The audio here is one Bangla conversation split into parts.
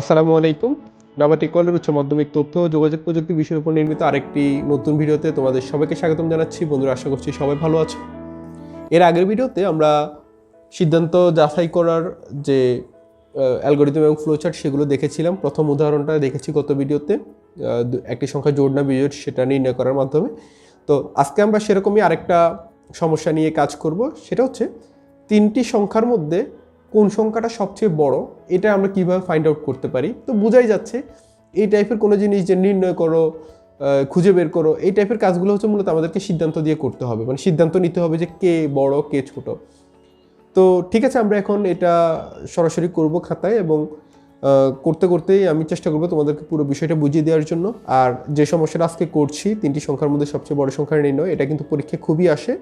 আসসালামু আলাইকুম। নাবাটি কলের উচ্চ মাধ্যমিক তথ্য ও যোগাযোগ প্রযুক্তি বিষয়ের উপর নির্মিত আরেকটি নতুন ভিডিওতে তোমাদের সবাইকে স্বাগতম জানাচ্ছি। বন্ধুরা, আশা করছি সবাই ভালো আছো। এর আগের ভিডিওতে আমরা সিদ্ধান্ত যাচাই করার যে অ্যালগোরিদম এবং ফ্লোচার্ট সেগুলো দেখেছিলাম। প্রথম উদাহরণটা দেখেছি গত ভিডিওতে। একটি সংখ্যা জোড় না, বিজোড় সেটা নির্ণয় করার মাধ্যমে। তো আজকে আমরা সেরকমই আরেকটা সমস্যা নিয়ে কাজ করব। সেটা হচ্ছে তিনটি সংখ্যার মধ্যে কোন সংখ্যাটা সবচেয়ে বড়, এটা আমরা কীভাবে ফাইন্ড আউট করতে পারি? তো বোঝাই যাচ্ছে, এই টাইপের কোনো জিনিস যে নির্ণয় করো খুঁজে বের করো, এই টাইপের কাজগুলো হচ্ছে মূলত আমাদেরকে সিদ্ধান্ত দিয়ে করতে হবে। মানে সিদ্ধান্ত নিতে হবে যে কে বড়, কে ছোট। তো ঠিক আছে, আমরা এখন এটা সরাসরি করব খাতায় এবং করতে করতেই আমি চেষ্টা করব তোমাদেরকে পুরো বিষয়টা বুঝিয়ে দেওয়ার জন্য। আর যে সমস্যাটা আজকে করছি, তিনটি সংখ্যার মধ্যে সবচেয়ে বড় সংখ্যা নির্ণয়, এটা কিন্তু পরীক্ষায় খুবই আসে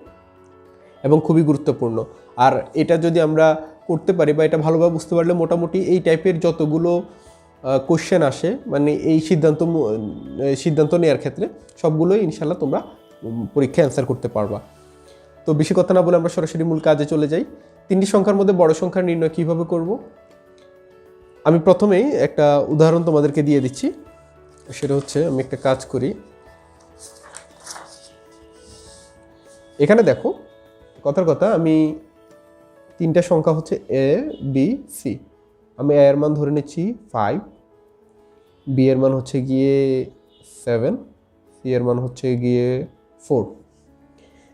এবং খুবই গুরুত্বপূর্ণ। আর এটা যদি আমরা করতে পারি বা এটা ভালোভাবে বুঝতে পারলে মোটামুটি এই টাইপের যতগুলো কোশ্চেন আসে মানে এই সিদ্ধান্ত সিদ্ধান্ত নেওয়ার ক্ষেত্রে সবগুলোই ইনশাল্লাহ তোমরা পরীক্ষায় অ্যান্সার করতে পারবা। তো বেশি কথা না বলে আমরা সরাসরি মূল কাজে চলে যাই। তিনটি সংখ্যার মধ্যে বড় সংখ্যার নির্ণয় কীভাবে করব? আমি প্রথমেই একটা উদাহরণ তোমাদেরকে দিয়ে দিচ্ছি। সেটা হচ্ছে আমি একটা কাজ করি। এখানে দেখো, কথার কথা আমি তিনটা সংখ্যা হচ্ছে এ বি সি আমি এ এর মান ধরে নিচ্ছি ফাইভ বি এর মান হচ্ছে গিয়ে সেভেন সি এর মান হচ্ছে গিয়ে ফোর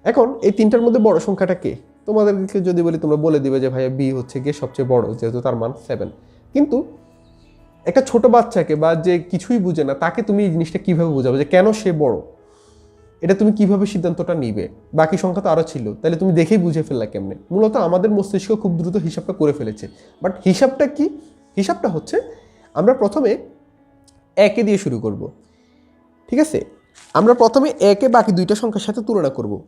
এখন এই তিনটার মধ্যে বড় সংখ্যাটা কে? তোমাদেরকে যদি বলি, তোমরা বলে দিবে যে, ভাইয়া বি হচ্ছে গিয়ে সবচেয়ে বড়, যেহেতু তার মান সেভেন কিন্তু একটা ছোট বাচ্চাকে বা যে কিছুই বুঝে না, তাকে তুমি এই জিনিসটা কীভাবে বোঝাবে? যে কেন সে বড়? এটা তুমি কীভাবে সিদ্ধান্তটা নিবে? বাকি সংখ্যা তো আরও ছিল। তাহলে তুমি দেখেই বুঝে ফেললা কেমনে। মূলত আমাদের মস্তিষ্ক খুব দ্রুত হিসাবটা করে ফেলেছে। বাট হিসাবটা কি? হিসাবটা হচ্ছে আমরা প্রথমে একে দিয়ে শুরু করব। ঠিক আছে? আমরা প্রথমে একে বাকি দুইটা সংখ্যার সাথে তুলনা করব।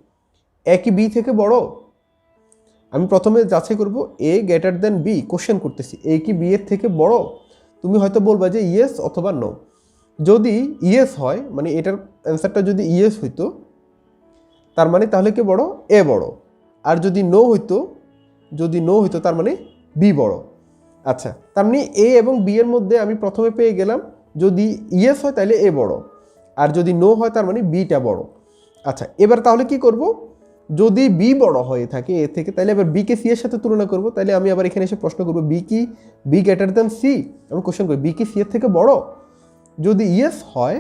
এ কি বি থেকে বড়? আমি প্রথমে যাচাই করব A greater than B. Question করতেছি, এ কি বি এর থেকে বড়? তুমি হয়তো বলবা যে ইয়েস অথবা নো। যদি ইয়েস হয় মানে এটার অ্যান্সারটা যদি ইয়েস হইতো, তার মানে তাহলে কে বড়? এ বড়। আর যদি নো হইতো, যদি নো হইতো, তার মানে বি বড়। আচ্ছা তার মানে এ এবং বি এর মধ্যে আমি প্রথমে পেয়ে গেলাম, যদি ইয়েস হয়, তাহলে এ বড়। আর যদি নো হয়, তার মানে বিটা বড়। আচ্ছা এবার তাহলে কি করব? যদি বি বড় হয়ে থাকে এ থেকে, তাহলে এবার বিকে সি এর সাথে তুলনা করব। তাহলে আমি আবার এখানে এসে প্রশ্ন করব বি কি বি গ্রেটার দ্যান সি আমি কোশ্চেন করি বি কি সি এর থেকে বড়? যদি ইয়েস হয়,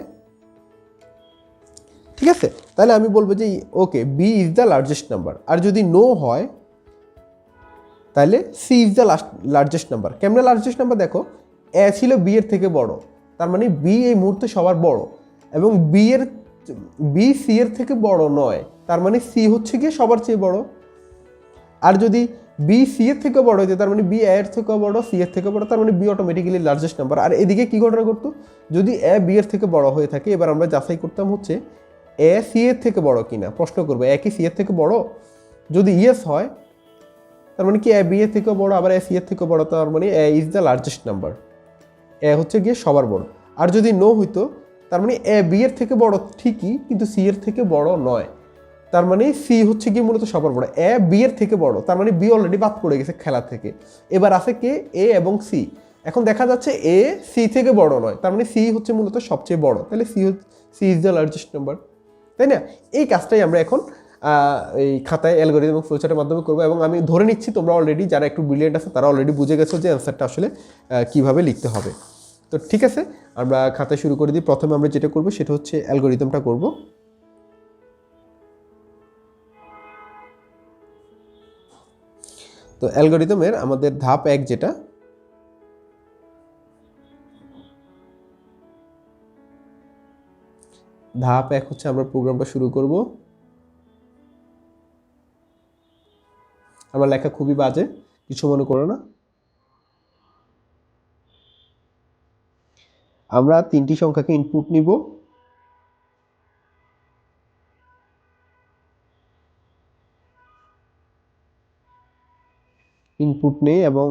ঠিক আছে? তাহলে আমি বলব যে okay B is the largest number আর যদি নো হয়, তাহলে C is the last largest number কেমনে লার্জেস্ট নাম্বার দেখো এ ছিল বি এর থেকে বড়। তার মানে বি এই মুহূর্তে সবার বড়। এবং বি এর বি সি এর থেকে বড় নয়। তার মানে সি হচ্ছে গিয়ে সবার চেয়ে বড়। আর যদি বি সি এর থেকে বড় হইতো তার মানে বি এর থেকে বড় সি এর থেকে বড়, তার মানে বি অটোমেটিক্যালি লার্জেস্ট নাম্বার আর এদিকে কি ঘটনা করতো যদি এ বি এর থেকে বড় হয়ে থাকে, এবার আমরা যাচাই করতাম হচ্ছে এ সি এর থেকে বড় কিনা? প্রশ্ন করব এ কি সি এর থেকে বড়? যদি ইয়েস হয়, তার মানে কি এ বি এর থেকে বড়, আবার এ সি এর থেকে বড়, তার মানে A is the largest number A হচ্ছে গিয়ে সবার বড়। আর যদি নো হইতো, তার মানে এ বি এর থেকে বড় ঠিকই, কিন্তু সি এর থেকে বড় নয়। তার মানে সি হচ্ছে গিয়ে মূলত সবার বড়। এ বি এর থেকে বড়। তার মানে বি অলরেডি বাদ পড়ে গেছে খেলা থেকে। এবার আছে কে? এ এবং সি এখন দেখা যাচ্ছে এ সি থেকে বড় নয়। তার মানে সি হচ্ছে মূলত সবচেয়ে বড়। তাহলে C C is the largest number তাই না? এই কাজটাই আমরা এখন এই খাতায় অ্যালগোরিদম এবং ফ্লোচার্টের মাধ্যমে করব। এবং আমি ধরে নিচ্ছি তোমরা অলরেডি যারা একটু ব্রিলিয়েন্ট আছে, তারা অলরেডি বুঝে গেছো যে অ্যান্সারটা আসলে কীভাবে লিখতে হবে। তো ঠিক আছে, আমরা খাতায় শুরু করে দিই। প্রথমে আমরা যেটা করব, সেটা হচ্ছে অ্যালগোরিদমটা করব। তো অ্যালগোরিদমের আমাদের ধাপ এক যেটা, ধাপ এক হচ্ছে আমরা প্রোগ্রামটা শুরু করব। আমার লেখা খুবই বাজে, কিছু মনে করো না। আমরা তিনটি সংখ্যাকে ইনপুট নিব। ইনপুট নেই এবং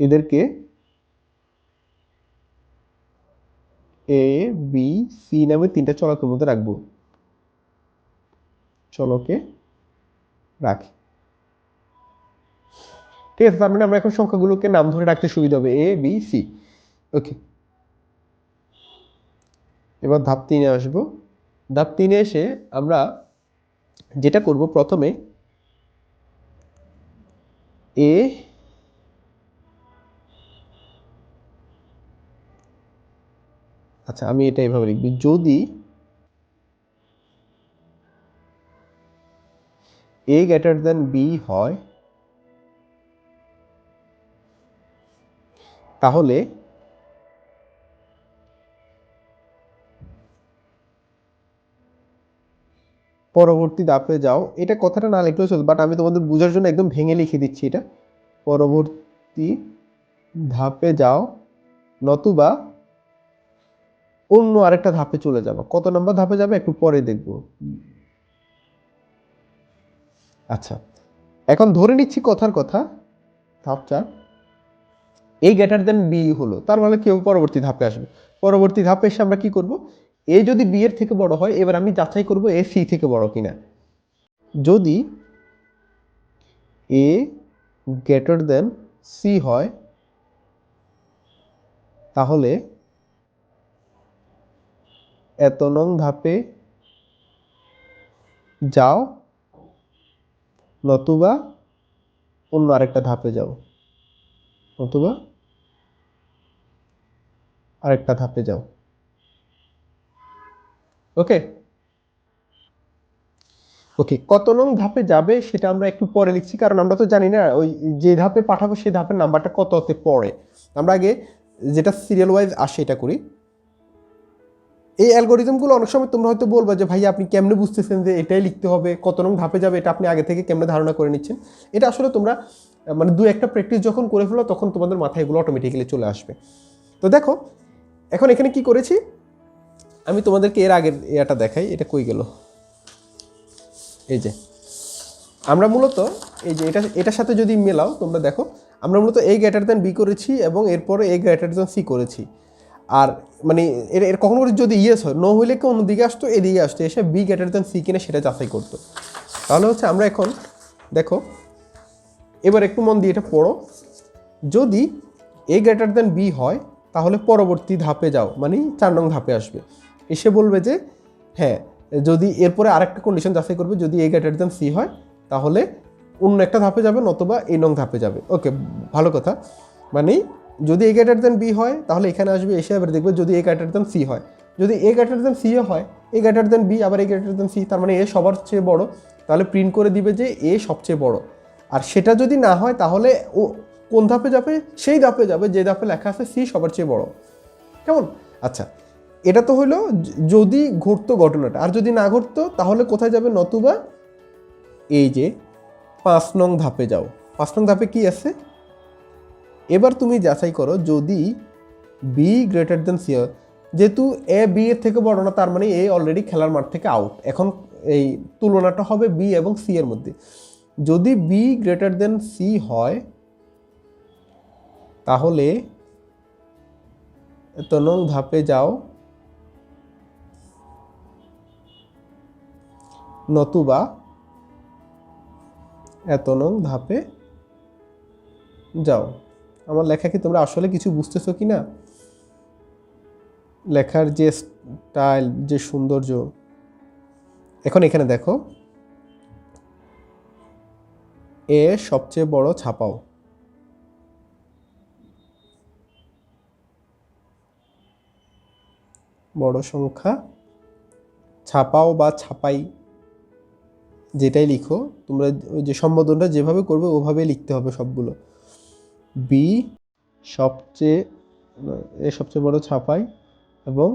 এদেরকে এ বি সি নামে তিনটা চলকের মধ্যে রাখব। চলকে রাখি। ঠিক আছে, তার মানে আমরা এখন সংখ্যাগুলোকে নাম ধরে রাখতে সুবিধা হবে। এ বি সি ওকে এবার ধাপ তিনে আসব। ধাপ তিনে এসে আমরা যেটা করব প্রথমে এ আচ্ছা আমি এটা এভাবে লিখবি। যদি এ গ্রেটার দেন বি হয়, তাহলে পরবর্তী ধাপে যাও। এটা কথাটা না লিখলেও চলবে বাট আমি তোমাদের বোঝার জন্য একদম ভেঙে লিখে দিচ্ছি এটা। পরবর্তী ধাপে যাও, নতুবা অন্য আরেকটা ধাপে চলে যাব। কত নম্বর ধাপে যাবে একটু পরে দেখব। আচ্ছা এখন ধরে নিচ্ছি কথার কথা, ধাপ চার। এই গ্রেটার দেন বি হলো, তার মানে কেউ পরবর্তী ধাপে আসবে। পরবর্তী ধাপে এসে আমরা কি করব? এ যদি বি এর থেকে বড় হয়, এবার আমি যাচাই করব এ সি থেকে বড় কিনা। যদি এ গ্রেটার দেন সি হয়, তাহলে এত নং ধাপে যাও, নতুবা অন্য আরেকটা ধাপে যাও। নতুবা আরেকটা ধাপে যাও। ওকে ওকে কত নং ধাপে যাবে সেটা আমরা একটু পরে লিখছি, কারণ আমরা তো জানি না ওই যে ধাপে পাঠাবো সেই ধাপের নাম্বারটা কততে পড়ে। আমরা আগে যেটা সিরিয়াল ওয়াইজ আসে এটা করি। এই অ্যালগোরিদমগুলো অনেক সময় তোমরা হয়তো বলবা যে ভাই আপনি কেমনে বুঝতেছেন যে এটাই লিখতে হবে? কত নং ধাপে যাবে? এটা আপনি আগে থেকে কেমনে ধারণা করে নিচ্ছেন? এটা আসলে তোমরা মানে দু একটা প্র্যাকটিস যখন করে ফেলো, তখন তোমাদের মাথায় এগুলো অটোমেটিক্যালি চলে আসবে। তো দেখো, এখন এখানে কি করেছি? আমি তোমাদেরকে এর আগের এটা দেখাই, এটা কই গেল? এই যে। আমরা মূলত, এই যে এটা, এটার সাথে যদি মেলাও, তোমরা দেখো, আমরা মূলত এ গ্রেটার দেন বি করেছি এবং এরপরে এ গ্রেটার দেন সি করেছি। আর মানে এর এর কখনো যদি ইয়েস হয় নো হইলে কেউ অন্যদিকে আসতো? এদিকে আসতো। এসে বি গ্রেটার দেন সি কিনে সেটা যাচাই করতো। তাহলে হচ্ছে আমরা এখন, দেখো, এবার একটু মন দিয়ে এটা পড়ো। যদি এ গ্রেটার দেন বি হয়, তাহলে পরবর্তী ধাপে যাও মানে চার নং ধাপে আসবে। এসে বলবে যে হ্যাঁ যদি এরপরে আরেকটা কন্ডিশন যাচাই করবে, যদি এ গ্রেটার দেন সি হয়, তাহলে অন্য একটা ধাপে যাবে, নতুবা এই নং ধাপে যাবে। ওকে ভালো কথা। মানে যদি এ গ্রেটার দেন বি হয়, তাহলে এখানে আসবে, এসে আবার দেখবে যদি এ গ্রেটার দেন সি হয়। যদি এ গ্রেটার দেন সিও হয় এ গ্রেটার দেন বি আবার এ গ্রেটার দেন সি তার মানে এ সবার চেয়ে বড়, তাহলে প্রিন্ট করে দিবে যে এ সবচেয়ে বড়। আর সেটা যদি না হয়, তাহলে ও কোন ধাপে যাবে? সেই ধাপে যাবে, যে ধাপে লেখা আছে সি সবার চেয়ে বড়। কেমন? আচ্ছা এটা তো হলো যদি ঘটতো ঘটনাটা। আর যদি না ঘটতো, তাহলে কোথায় যাবে নতুবা? এই যে, পাঁচ নং ধাপে যাও। পাঁচ নং ধাপে কি আছে? এবার তুমি যাচাই করো যদি বি গ্রেটার দেন সি যেহেতু এ বি এর থেকে বড় না, তার মানে এ অলরেডি খেলার মাঠ থেকে আউট এখন এই তুলনাটা হবে বি এবং সি এর মধ্যে। যদি বি গ্রেটার দেন সি হয়, তাহলে এত নং ধাপে যাও। নতুবা এত নং ধাপে যাও। আমার লেখা কি তোমরা আসলে কিছু বুঝতেছো কি না লেখার যে স্টাইল, যে সৌন্দর্য, এখন এখানে দেখো, এ সবচেয়ে বড় ছাপাও। বড় সংখ্যা, ছাপাও বা ছাপাই। যেটাই লিখো, তোমরা যে সম্বোধনটা যেভাবে করবে, ওভাবেই লিখতে হবে সবগুলো। বি সবচেয়ে, এ সবচেয়ে বড় ছাপাই এবং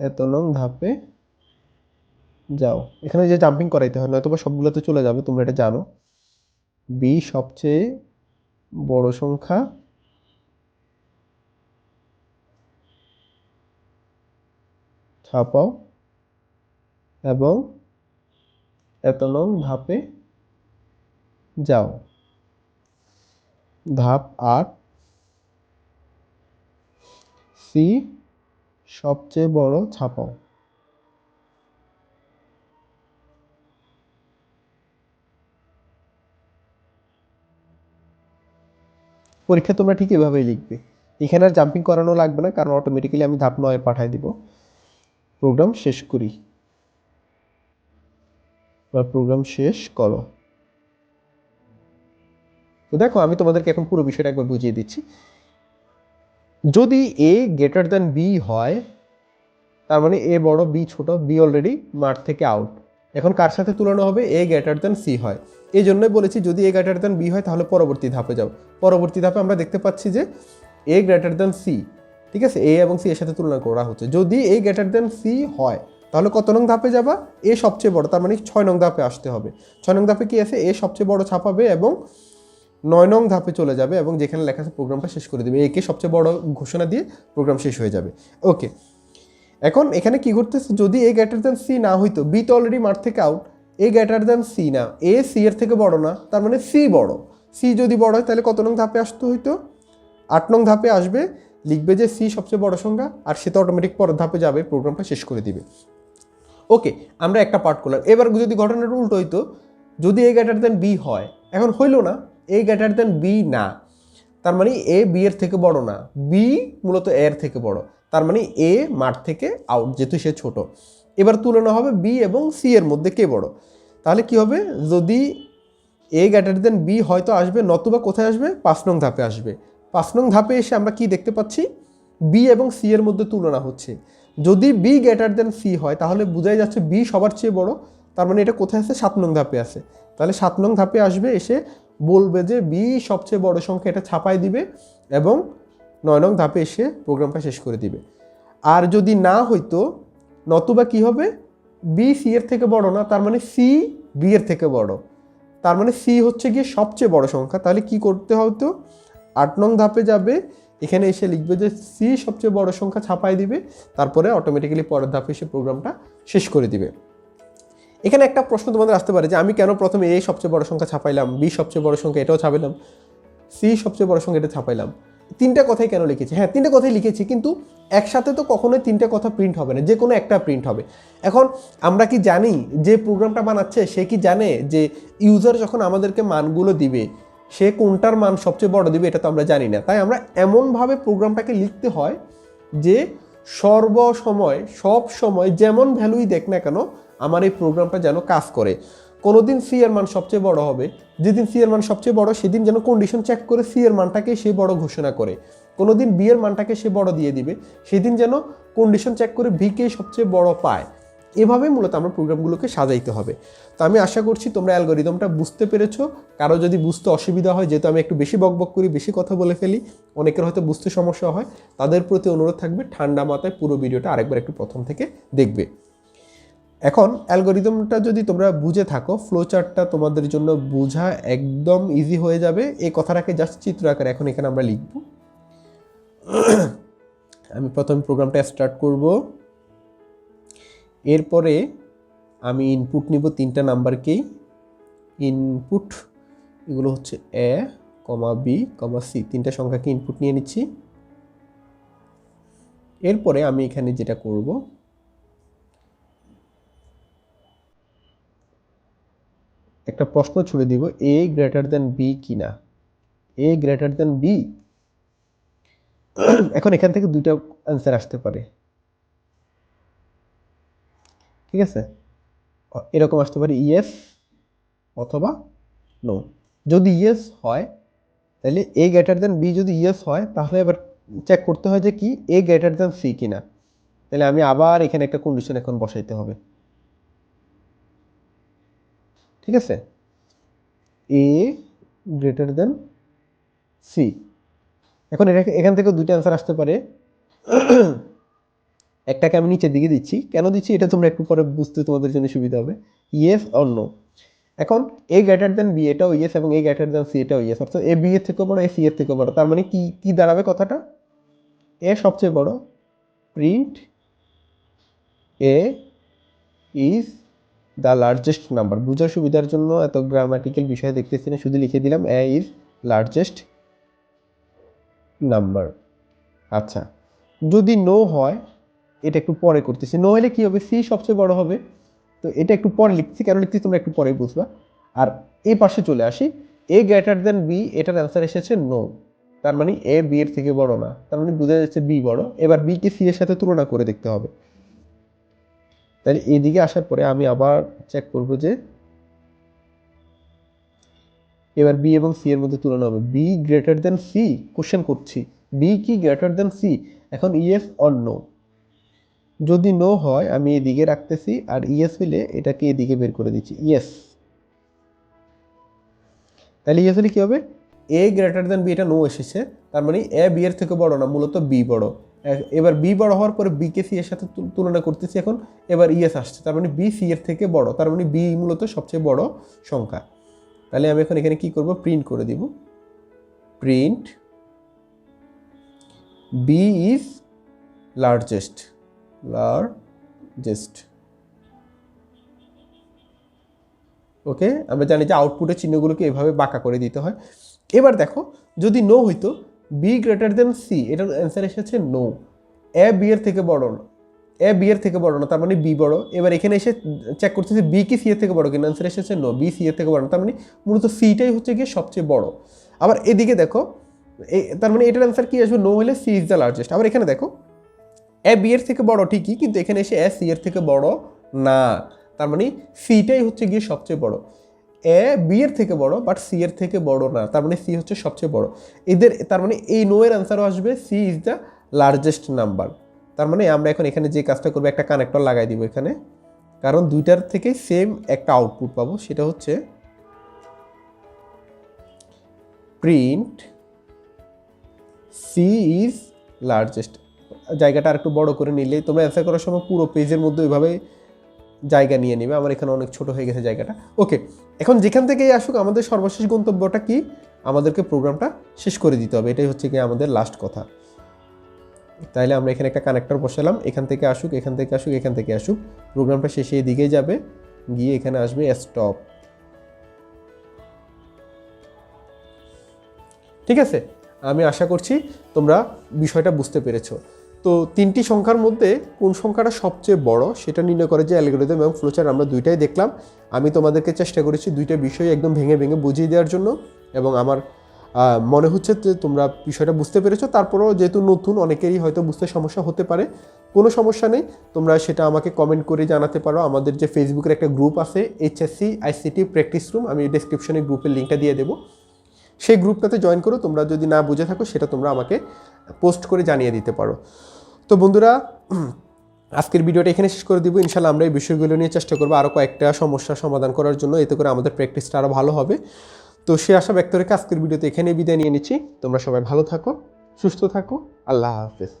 এত নং ধাপে যাও। এখানে যে জাম্পিং করাইতে হয় নয়তো বা সবগুলোতে চলে যাবে, তোমরা এটা জানো। বি সবচেয়ে বড় সংখ্যা ছাপাও। এবং এত ধাপে যাও। ধাপ আট সি সবচেয়ে বড় ছাপাও। পরীক্ষা তোমরা ঠিক এভাবেই লিখবে। এখানে আর জাম্পিং করানো লাগবে না, কারণ অটোমেটিক্যালি আমি ধাপ নয় পাঠিয়ে দিব। প্রোগ্রাম শেষ করি। বা প্রোগ্রাম শেষ করো। তো দেখো, আমি তোমাদেরকে এখন পুরো বিষয়টা একবার বুঝিয়ে দিচ্ছি। যদি এ গ্রেটার দ্যান বি হয়, তার মানে এ বড় বি ছোট বি অলরেডি মাঠ থেকে আউট এখন কার সাথে তুলনা হবে? এ গ্রেটার দ্যান সি হয়। এই জন্যই বলেছি, যদি এ গ্রেটার দ্যান বি হয়, তাহলে পরবর্তী ধাপে যাও। পরবর্তী ধাপে আমরা দেখতে পাচ্ছি যে এ গ্রেটার দ্যান সি ঠিক আছে? এ এবং সি এর সাথে তুলনা করা হচ্ছে। যদি এ গ্রেটার দ্যান সি হয় তাহলে কত নং ধাপে যাবা? এ সবচেয়ে বড়, তার মানে ছয় নং ধাপে আসতে হবে। ছয় নং ধাপে কি আছে? এ সবচেয়ে বড় ছাপাবে এবং নয় নং ধাপে চলে যাবে এবং যেখানে লেখা আছে প্রোগ্রামটা শেষ করে দেবে। একে সবচেয়ে বড় ঘোষণা দিয়ে প্রোগ্রাম শেষ হয়ে যাবে। ওকে এখন এখানে কি ঘটতেছে? যদি এ গ্রেটার দ্যান সি না হইতো বি তো অলরেডি মাঠ থেকে out A greater than C না এ সি এর থেকে বড় না, তার মানে সি বড়। সি যদি বড় হয়, তাহলে কত নং ধাপে আসতে হইতো? আট নং ধাপে আসবে, লিখবে যে সি সবচেয়ে বড় সংখ্যা, আর সে তো অটোমেটিক পরের ধাপে যাবে, প্রোগ্রামটা শেষ করে দিবে। ওকে আমরা একটা পার্ট করলাম। এবার যদি ঘটনাটা উল্টো হইতো, যদি এ গ্রেটার দেন বি হয়, এখন হইল না এ গ্রেটার দেন বি না। তার মানে এ বি এর থেকে বড় না। বি মূলত এর থেকে বড়। তার মানে এ মাঠ থেকে আউট যেহেতু সে ছোট। এবার তুলনা হবে বি এবং সি এর মধ্যে কে বড়? তাহলে কি হবে? যদি এ গ্রেটার দেন বি হয়তো আসবে, নতুবা কোথায় আসবে? পাঁচ নং ধাপে আসবে। পাঁচ নং ধাপে এসে আমরা কি দেখতে পাচ্ছি? বি এবং সি এর মধ্যে তুলনা হচ্ছে। যদি বি গ্রেটার দেন সি হয়, তাহলে বোঝাই যাচ্ছে বি সবার চেয়ে বড়। তার মানে এটা কোথায় আছে সাত নং ধাপে আছে তাহলে সাত নং ধাপে আসবে, এসে বলবে যে বি সবচেয়ে বড় সংখ্যা এটা ছাপাই দিবে এবং নয় নং ধাপে এসে প্রোগ্রামটা শেষ করে দিবে। আর যদি না হইতো, নতুবা কি হবে? বি সি এর থেকে বড় না, তার মানে সি বি এর থেকে বড়। তার মানে সি হচ্ছে গিয়ে সবচেয়ে বড় সংখ্যা। তাহলে কি করতে হতো? আট নং ধাপে যাবে এখানে এসে লিখবে যে সি সবচেয়ে বড় সংখ্যা ছাপাই দিবে, তারপরে অটোমেটিক্যালি পরের ধাপে এসে প্রোগ্রামটা শেষ করে দিবে। এখানে একটা প্রশ্ন তোমাদের আসতে পারে যে আমি কেন প্রথমে এ সবচেয়ে বড় সংখ্যা ছাপাইলাম বি সবচেয়ে বড় সংখ্যা এটাও ছাপাইলাম সি সবচেয়ে বড় সংখ্যা এটা ছাপাইলাম। তিনটা কথাই কেন লিখেছি? হ্যাঁ তিনটা কথাই লিখেছি, কিন্তু একসাথে তো কখনোই তিনটা কথা প্রিন্ট হবে না, যে কোনো একটা প্রিন্ট হবে। এখন আমরা কি জানি যে প্রোগ্রামটা বানাচ্ছে, সে কি জানে যে ইউজার যখন আমাদেরকে মানগুলো দিবে সে কোনটার মান সবচেয়ে বড় দিবে এটা তো আমরা জানি না। তাই আমরা এমনভাবে প্রোগ্রামটাকে লিখতে হয় যে সর্বসময়, সব সময় যেমন ভ্যালুই দেখ না কেন, আমার এই প্রোগ্রামটা যেন কাজ করে। কোনোদিন সি এর মান সবচেয়ে বড় হবে, যেদিন সি এর মান সবচেয়ে বড়, সেদিন যেন কন্ডিশন চেক করে সি এর মানটাকে সে বড় ঘোষণা করে। কোনোদিন বি এর মানটাকে সে বড় দিয়ে দিবে, সেদিন যেন কন্ডিশন চেক করে ভিকেই সবচেয়ে বড় পায়। এভাবে মূলত আমরা প্রোগ্রামগুলোকে সাজাইতে হবে। তো আমি আশা করছি তোমরা অ্যালগোরিদমটা বুঝতে পেরেছ। কারও যদি বুঝতে অসুবিধা হয়, যেহেতু আমি একটু বেশি বকবক করি, বেশি কথা বলে ফেলি, অনেকের হয়তো বুঝতে সমস্যা হয়। তাদের প্রতি অনুরোধ থাকবে, ঠান্ডা মাথায় পুরো ভিডিওটা আরেকবার একটু প্রথম থেকে দেখবে। এখন অ্যালগোরিদমটা যদি তোমরা বুঝে থাকো, ফ্লোচার্টটা তোমাদের জন্য বোঝা একদম ইজি হয়ে যাবে। এই কথাটাকে জাস্ট চিত্র আকারে এখন এখানে আমরা লিখব। আমি প্রথম প্রোগ্রামটা স্টার্ট করব। এরপরে আমি ইনপুট নিব তিনটা নাম্বারকেই। ইনপুট এগুলো হচ্ছে এ, কমা বি, কমা সি, তিনটা সংখ্যাকে ইনপুট নিয়ে নিচ্ছি। এরপরে আমি এখানে যেটা করব, একটা প্রশ্ন ছুড়ে দিব, এ গ্রেটার দেন বি কিনা? এ গ্রেটার দেন বি এখন এখান থেকে দুইটা অ্যান্সার আসতে পারে। ঠিক আছে? এরকম আসতে পারে ইয়েস অথবা নো যদি ইয়েস হয়, তাহলে এ গ্রেটার দেন বি যদি ইয়েস হয়, তাহলে এবার চেক করতে হয় যে কি এ গ্রেটার দেন সি কিনা। তাহলে আমি আবার এখানে একটা কন্ডিশন এখন বসাইতে হবে। ঠিক আছে? এ গ্রেটার দেন সি এখন এটা এখান থেকে দুইটা অ্যান্সার আসতে পারে। একটাকে আমি নিচের দিকে দিচ্ছি। কেন দিচ্ছি? এটা তোমরা একটু পরে বুঝতে তোমাদের জন্য সুবিধা হবে। ইয়েস অর নো এখন এ গ্রেটার দেন বি এটাও ইয়েস এবং এ গ্রেটার দেন সি এটাও ইয়েস অর্থাৎ এ বি এর থেকেও বড় এ সি এর থেকেও বড়। তার মানে কি কি দাঁড়াবে কথাটা? এ সবচেয়ে বড়। Print A is the largest number বোঝার সুবিধার জন্য এত গ্রামাটিক্যাল বিষয় দেখতেছি না, শুধু লিখে দিলাম এ ইজ লার্জেস্ট নাম্বার আচ্ছা যদি নো হয় এটা একটু পরে করতেছি। নো হলে কী হবে? সি সবচেয়ে বড় হবে। তো এটা একটু পরে লিখছি কেন লিখছি তোমরা একটু পরে বুঝবা। আর এই পাশে চলে আসি। এ গ্রেটার দেন বি এটার অ্যান্সার এসেছে নো তার মানে এ বি এর থেকে বড় না। তার মানে বোঝা যাচ্ছে বি বড়। এবার বি কে সি এর সাথে তুলনা করে দেখতে হবে। তাহলে এদিকে আসার পরে আমি আবার চেক করব যে এবার বি এবং সি এর মধ্যে তুলনা হবে। B greater than C question করছি। বি কি গ্রেটার দেন সি এখন ইয়েস অর নো যদি নো হয়, আমি এদিকে রাখতেছি আর ইয়েস হইলে এটাকে এদিকে বের করে দিচ্ছি। ইয়েস তাহলে ইয়েস হলে কী হবে? এ গ্রেটার দেন বি এটা নো এসেছে, তার মানে এ বি এর থেকে বড় না, মূলত বি বড়। এবার বি বড় হওয়ার পরে বি কে সি এর সাথে তুলনা করতেছি এখন, এবার ইয়েস আসছে, তার মানে বি সি এর থেকে বড়, তার মানে বি মূলত সবচেয়ে বড় সংখ্যা। তাহলে আমি এখন এখানে কি করব? প্রিন্ট করে দিব। Print B is largest largest okay আমরা জানি যে আউটপুটের চিহ্নগুলোকে এভাবে বাঁকা করে দিতে হয়। এবার দেখো, যদি নো হইতো বি গ্রেটার দেন সি এটার অ্যান্সার এসেছে নো এ বি এর থেকে বড় না। এ বি এর থেকে বড় না, তার মানে বি বড়। এবার এখানে এসে চেক করতেছে বি কি সি এর থেকে বড় কিনা? অ্যান্সার এসেছে নো বি সি এর থেকে বড় না। তার মানে মূলত সিটাই হচ্ছে গিয়ে সবচেয়ে বড়। আবার এদিকে দেখো তার মানে এটার অ্যান্সার কি আসবে? নো হলে সি ইজ দ্য লার্জেস্ট আবার এখানে দেখো এ বি এর থেকে বড় ঠিকই, কিন্তু এখানে এসে এ সি এর থেকে বড় না। তার মানে সিটাই হচ্ছে গিয়ে সবচেয়ে বড়। এ বি এর থেকে বড় বাট সি এর থেকে বড় না। তার মানে সি হচ্ছে সবচেয়ে বড়। এদের, তার মানে এই নো এর অ্যান্সারও আসবে C is the largest number তার মানে আমরা এখন এখানে যে কাজটা করব, একটা কানেক্টর লাগাই দিব এখানে। কারণ দুইটার থেকে সেম একটা আউটপুট পাবো, সেটা হচ্ছে প্রিন্ট সি ইজ লার্জেস্ট জায়গাটা আর একটু বড় করে নিলে তোমরা অ্যান্সার করার সময় পুরো পেজের মধ্যে ওইভাবে জায়গা নিয়ে নেবে। আমার এখানে অনেক ছোট হয়ে গেছে জায়গাটা। ওকে এখন যেখান থেকেই আসুক, আমাদের সর্বশেষ গন্তব্যটা কি? আমাদেরকে প্রোগ্রামটা শেষ করে দিতে হবে। এটাই হচ্ছে কি আমাদের লাস্ট কথা। তাইলে আমরা এখানে একটা কানেক্টর বসালাম। এখান থেকে আসুক, এখান থেকে আসুক, এখান থেকে আসুক। প্রোগ্রামটা শেষে এদিকেই যাবে। গিয়ে এখানে আসবে স্টপ ঠিক আছে? আমি আশা করছি তোমরা বিষয়টা বুঝতে পেরেছ। তো তিনটি সংখ্যার মধ্যে কোন সংখ্যাটা সবচেয়ে বড় সেটা নির্ণয় করে যে অ্যালগোরিদম এবং ফ্লোচার আমরা দুইটাই দেখলাম। আমি তোমাদেরকে চেষ্টা করেছি দুইটা বিষয় একদম ভেঙে ভেঙে বুঝিয়ে দেওয়ার জন্য এবং আমার মনে হচ্ছে যে তোমরা বিষয়টা বুঝতে পেরেছ। তারপরেও যেহেতু নতুন, অনেকেরই হয়তো বুঝতে সমস্যা হতে পারে। কোনো সমস্যা নেই। তোমরা সেটা আমাকে কমেন্ট করে জানাতে পারো। আমাদের যে ফেসবুকের একটা গ্রুপ আছে এইচএসসি আইসিটি প্র্যাকটিস রুম আমি ডিসক্রিপশনে গ্রুপের লিঙ্কটা দিয়ে দেবো। সেই গ্রুপটাতে জয়েন করো। তোমরা যদি না বুঝে থাকো, সেটা তোমরা আমাকে পোস্ট করে জানিয়ে দিতে পারো। তো বন্ধুরা, আজকের ভিডিওটা এখানে শেষ করে দিব। ইনশাল্লাহ আমরা এই বিষয়গুলো নিয়ে চেষ্টা করব আরও কয়েকটা সমস্যা সমাধান করার জন্য। এতে করে আমাদের প্র্যাকটিসটা আরও ভালো হবে। তো সে আশা ব্যক্ত রেখে আজকের ভিডিওতে এখানে বিদায় নিয়ে নিচ্ছি। তোমরা সবাই ভালো থাকো, সুস্থ থাকো। আল্লাহ হাফেজ।